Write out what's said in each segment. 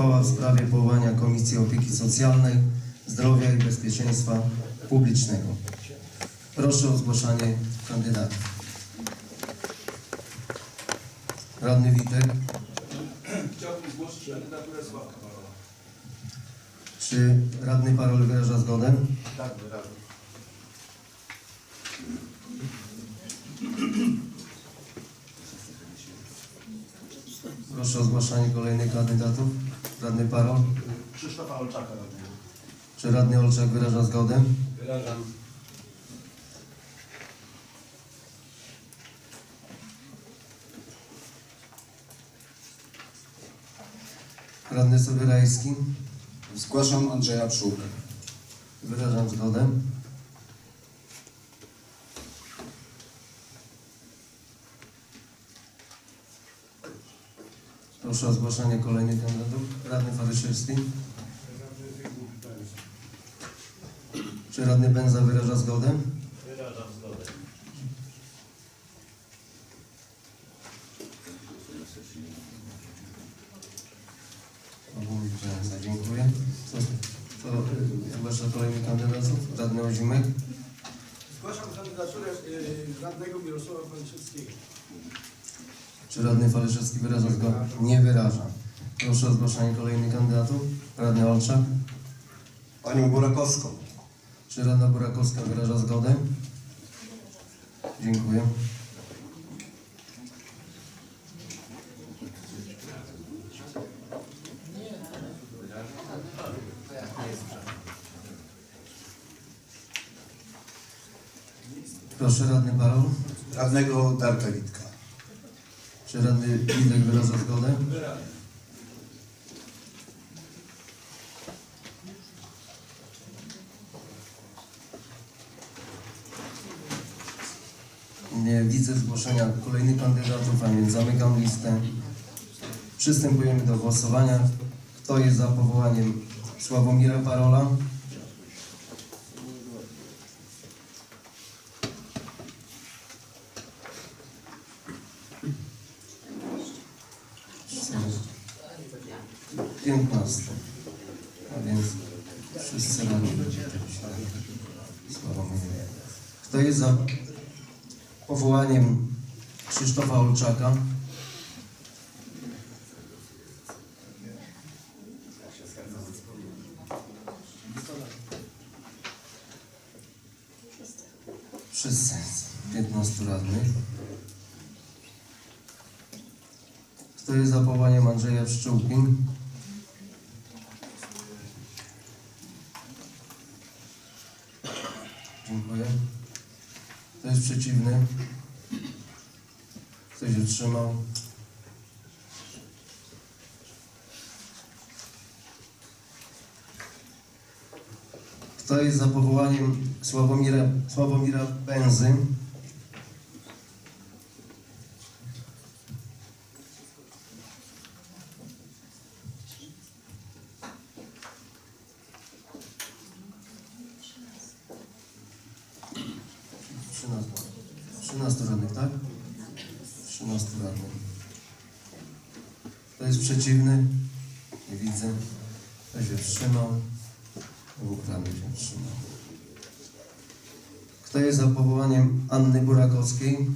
uchwała w sprawie powołania Komisji Opieki Socjalnej, Zdrowia i Bezpieczeństwa Publicznego. Proszę o zgłaszanie kandydatów. Radny Witek, Chciałbym zgłosić kandydaturę Sławka Parola. czy radny Parol wyraża zgodę? Tak, wyrażam. Proszę o zgłaszanie kolejnych kandydatów. Radny Parol, Krzysztofa Olczaka radnego. czy radny Olczak wyraża zgodę? Wyrażam. Radny Sobierajski, Zgłaszam Andrzeja Pszczółkę. wyrażam zgodę. Proszę o zgłaszanie kolejnych kandydatów. Radny Faryszewski. Czy radny Benza wyraża zgodę? Wyrażam zgodę. Benza, dziękuję. Co, co zgłasza kolejnych kandydatów? Radny Ozimek. Zgłaszam kandydaturę y, radnego Mirosława Franczyckiego. Czy radny Faryszewski wyraża zgodę? Nie wyraża. Proszę o zgłaszanie kolejnych kandydatów. Radny Olczak. Panią Burakowską. Czy Rada Burakowska wyraża zgodę? Dziękuję. Proszę radny Barol. Radnego Darka Witka. Czy radny Widek wyraża zgodę? Nie widzę zgłoszenia kolejnych kandydatów, a więc zamykam listę. Przystępujemy do głosowania. Kto jest za powołaniem Sławomira Parola? Piętnastu. A więc wszyscy. Sławomir. Kto jest za powołaniem Krzysztofa Olczaka. Wszyscy, 15 radnych. Kto jest za powołaniem Andrzeja Pszczółki? Dziękuję. Kto jest przeciwny? Kto się wstrzymał? Kto jest za powołaniem Sławomira, Sławomira Benzy? Trzynastu. Trzynastu radnych, tak? 13 radnych. Kto jest przeciwny? Nie widzę. Kto się wstrzymał? Dwóch radnych się wstrzymał. Kto jest za powołaniem Anny Burakowskiej?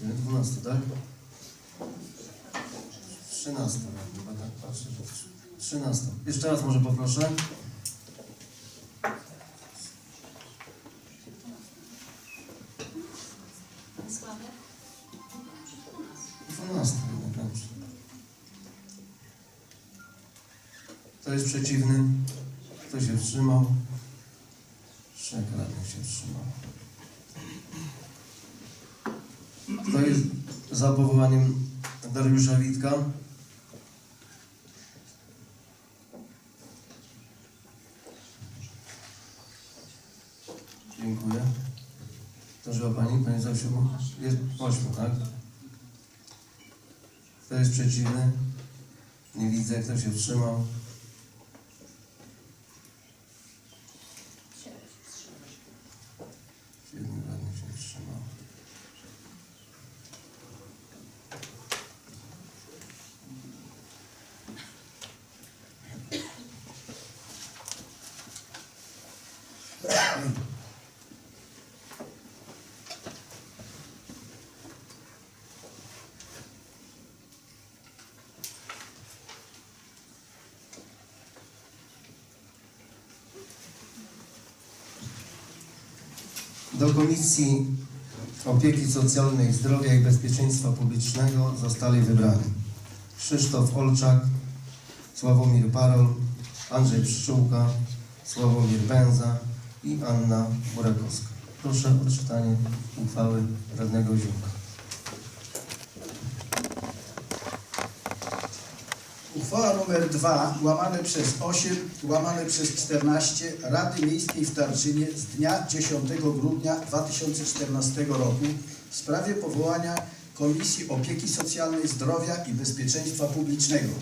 12, tak? 13, chyba tak patrzę. że 13. Jeszcze raz może poproszę. Sławek? 12, no. Kto jest przeciwny? Kto się wstrzymał? Trzech radnych się wstrzymał. Kto jest za powołaniem Dariusza Witka? Dziękuję. To żyła Pani, Pani Zosiu? Jest ośmiu, tak? Kto jest przeciwny? Nie widzę, kto się wstrzymał. Siedmiu radnych się wstrzymał. Do Komisji Opieki Socjalnej, Zdrowia i Bezpieczeństwa Publicznego zostali wybrani Krzysztof Olczak, Sławomir Parol, Andrzej Pszczółka, Sławomir Bęza i Anna Burakowska. Proszę o czytanie uchwały radnego Ziółka. Uchwała nr 2 łamane przez 8 łamane przez 14 Rady Miejskiej w Tarczynie z dnia 10 grudnia 2014 roku w sprawie powołania Komisji Opieki Socjalnej, Zdrowia i Bezpieczeństwa Publicznego.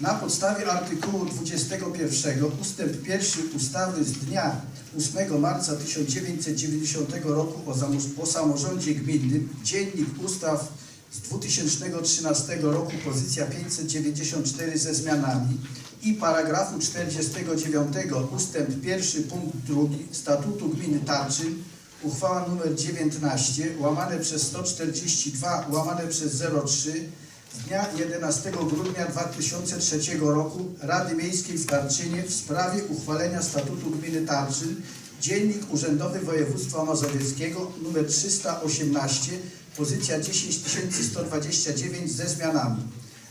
Na podstawie artykułu 21 ustęp 1 ustawy z dnia 8 marca 1990 roku o, o samorządzie gminnym, Dziennik Ustaw z 2013 roku, pozycja 594 ze zmianami i paragrafu 49 ustęp 1 punkt 2 Statutu Gminy Tarczyn, uchwała nr 19 łamane przez 142 łamane przez 03 z dnia 11 grudnia 2003 roku Rady Miejskiej w Tarczynie w sprawie uchwalenia Statutu Gminy Tarczyn, Dziennik Urzędowy Województwa Mazowieckiego nr 318, pozycja 10129 ze zmianami.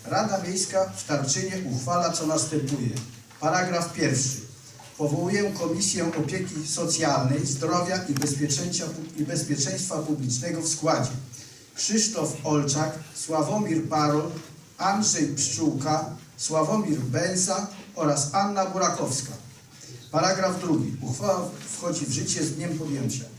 Rada Miejska w Tarczynie uchwala co następuje. Paragraf pierwszy. Powołuję Komisję Opieki Socjalnej, Zdrowia i Bezpieczeństwa, i Bezpieczeństwa Publicznego w składzie Krzysztof Olczak, Sławomir Parol, Andrzej Pszczółka, Sławomir Benza oraz Anna Burakowska. Paragraf drugi. Uchwała wchodzi w życie z dniem podjęcia.